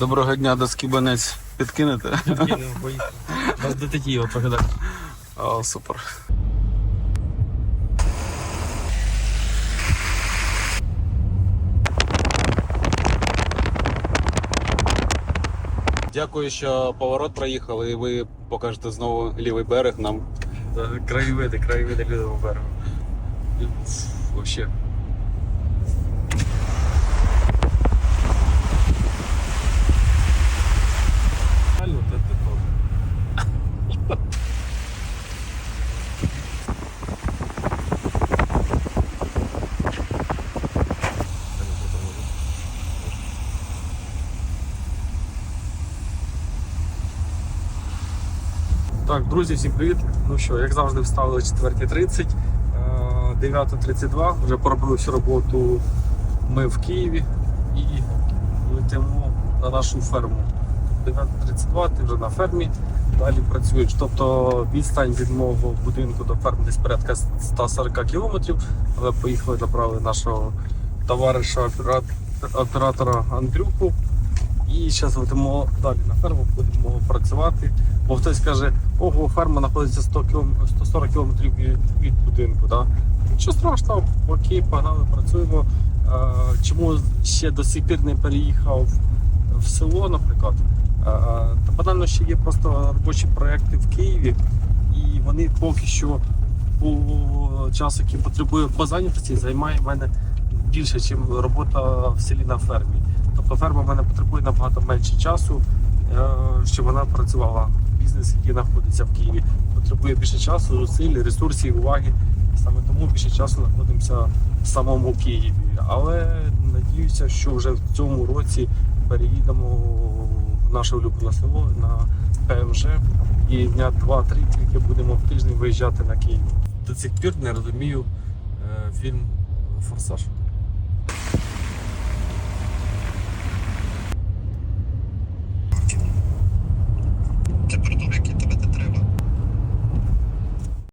Доброго дня, до скібанець підкинете? Кинув, поїхав. Вас детектива погадати. О, супер. Дякую, що поворот проїхали і ви покажете знову лівий берег нам. Краєвиди, краєвиди Лідового берегу. Вообще. Так, друзі, всім привіт. Ну що, як завжди, вставили 4.30, е, 9.32, вже поробили всю роботу ми в Києві і летимо на нашу ферму. 9.32, ти вже на фермі, далі працюєш. Тобто відстань від мого будинку до ферми десь порядка 140 кілометрів, але поїхали, направили нашого товариша оператора Андрюху. І зараз летимо далі на ферму, будемо працювати. Бо хтось каже, ого, ферма знаходиться 100 кілом... 140 кілометрів від, будинку. Да? Нічого страшного, окей, погнали, працюємо. Е, чому ще до сих пір не переїхав в село, наприклад? Е, та банально ще є просто робочі проекти в Києві, і вони поки що по часу, який потребує по зайнятості, займає в мене більше, ніж робота в селі на фермі. Тобто ферма в мене потребує набагато менше часу, е, щоб вона працювала. Бізнес, який знаходиться в Києві, потребує більше часу, зусиль, ресурсів, уваги. Саме тому більше часу знаходимося в самому Києві. Але надіюся, що вже в цьому році переїдемо в наше улюблене село на ПМЖ і дня 2-3 тільки будемо в тиждень виїжджати на Київ. До цих пір не розумію е, фільм Форсаж.